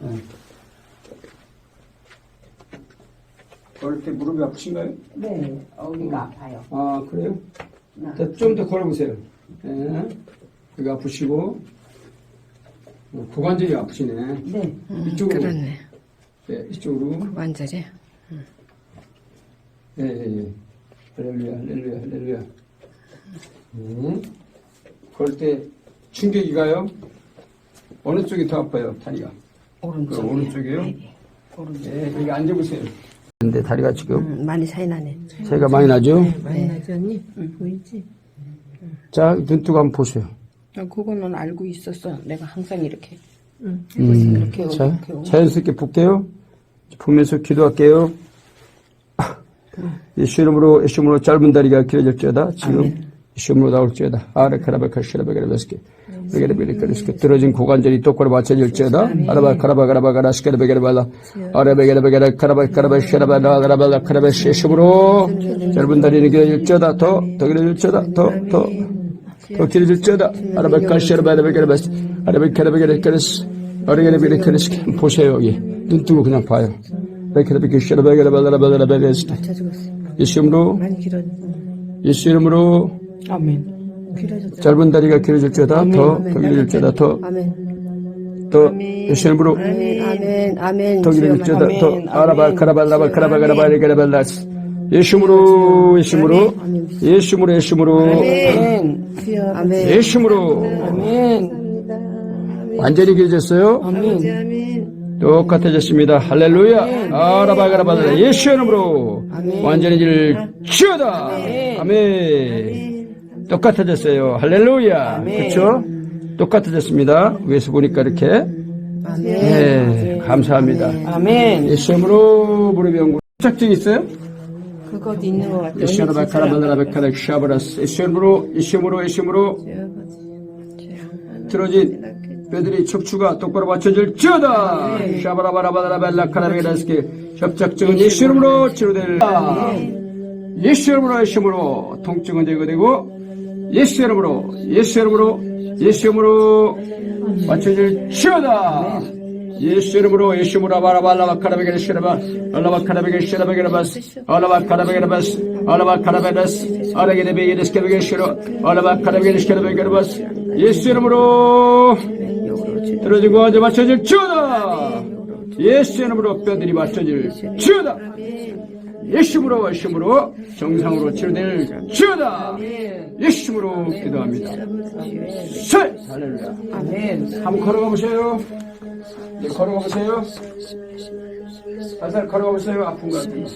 네. 걸을 때 무릎이 아프신가요? 네, 어디가 아파요. 아, 그래요? 나. 좀더 걸어보세요. 네. 여기 아프시고, 어, 고관절이 아프시네. 네, 이쪽으로. 그렇네. 네, 이쪽으로. 완전히. 예, 예, 예. 할렐루야, 할렐루야, 할렐루야. 음. 걸을 때 충격이 가요? 어느 쪽이 더 아파요, 다리가? 오른쪽. 그 오른쪽이요? 네, 오른쪽. 네, 여기 앉아보세요. 근데 다리가 지금 음, 많이 차이 나네. 차이가 많이 나죠? 많이 나지 언니? 보이지? 자, 눈 뜨고 한번 보세요. 아, 그거는 알고 있었어. 내가 항상 이렇게. 음, 이렇게, 자, 이렇게. 자연스럽게 볼게요. 보면서 기도할게요. 예수 이름으로, 예수 이름으로 짧은 다리가 길어질지어다. 지금 예수 이름으로 나올지어다. 아르카라바 카 시라바 가라바스케. 베게레베게레스케. 떨어진 고관절이 똑바로 맞춰질지어다. 아라바 카라바 가라바 가라 스케레베게레발라. 아라베게레 베게레 카라바 카라바 시라바라 카라바라 카라바 시 예수 이름으로 짧은 다리는 길어질지어다. 더, 더 길어질지어다. 더, 더. 더 길어질지어다. 아라바 카 시라바라베게레바스. 아라베게레베게레스케레스. 아르게레베게레스케. 보세요, 여기. 눈 뜨고 그냥 봐요. 베게레 베게레 베게레 베게레 베게레스. 예수 이름으로 많이 길어. 예수 이름으로 아멘. 짧은 다리가 길어질지어다 더, 더 길어질지어다 더, 아멘. 더 예수 이름으로 아멘. 아멘. 아멘. 더 길어질지어다 더. 아라바 카라발라바 카라바가라바리 가라발라스 예수으로 예수으로. 예수으로 예수으로. 아멘. 주여. 아멘. 예수으로. 아멘. 완전히 길어졌어요? 아멘. 똑같아졌습니다. 할렐루야. 아라바가라발라. 예수 이름으로. 완전히 길지어다. 아멘 똑같아졌어요. 할렐루야. 그렇죠 똑같아졌습니다. 위에서 보니까 이렇게. 네 감사합니다. 아멘. 예수 이름으로 무릎이 연구 착증 있어요? 그것도 있는 것 같아요. 예수 이름으로 카라발라라베카라 샤브라스 예수 이름으로 예수 이름으로 예수 이름으로 틀어진 뼈들이 척추가 똑바로 맞춰질지어다. 샤바라바라바라 벨라카라베라스케 협착증은 예수 이름으로 치료될 예수 이름으로 예수 이름으로 통증은 제거되고 예수 이름으로 예수 이름으로 예수 이름으로 맞춰질지어다. 예수 이름으로 예수 이름으로 바라발라바 카라베게레 시라바 알라바 카라베게 시라베게 라바스 알라바 카라베게 라바스 알라바 카라베라스 아라게레베게레스케베게 시로 알라바 카라베게 시라베게 라바스. 예수 이름으로 떨어지고 앉아 맞춰질지어다. 예수 이름으로 뼈들이 맞춰질지어다 예수으로 예수으로 정상으로 치료될지어다. 예수으로 기도합니다. 셋 할렐루야 아멘. 한번 걸어가 보세요. 네, 걸어가 보세요. 살살 걸어가 보세요. 아픈 것 같은 거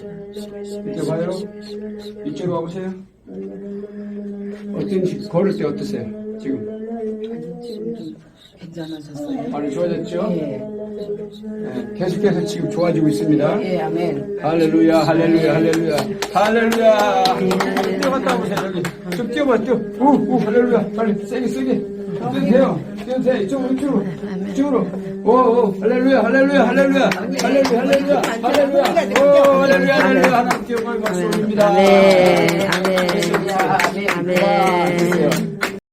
이쪽 봐요. 이쪽으로 와보세요. 어떤지 걸을 때 어떠세요? 지금 괜찮아졌어요. 많이 좋아졌죠 예. 네, 계속해서 지금 좋아지고 있습니다 예, 아멘. 할렐루야, 할렐루야, 할렐루야, 할렐루야. 뛰어갔다 오세요, 여기. 좀 뛰어봐, 뛰어. 우, 우, 할렐루야. 빨리, 세게, 세게. 뛰어도 돼. 이쪽으로, 이쪽으로. 이쪽으로. 오, 오, 할렐루야, 할렐루야, 할렐루야. 할렐루야, 할렐루야, 할렐루야. 오, 할렐루야, 할렐루야. 하나님께 영광을 박수 올립니다. 아멘. 아멘. 아멘. 아멘.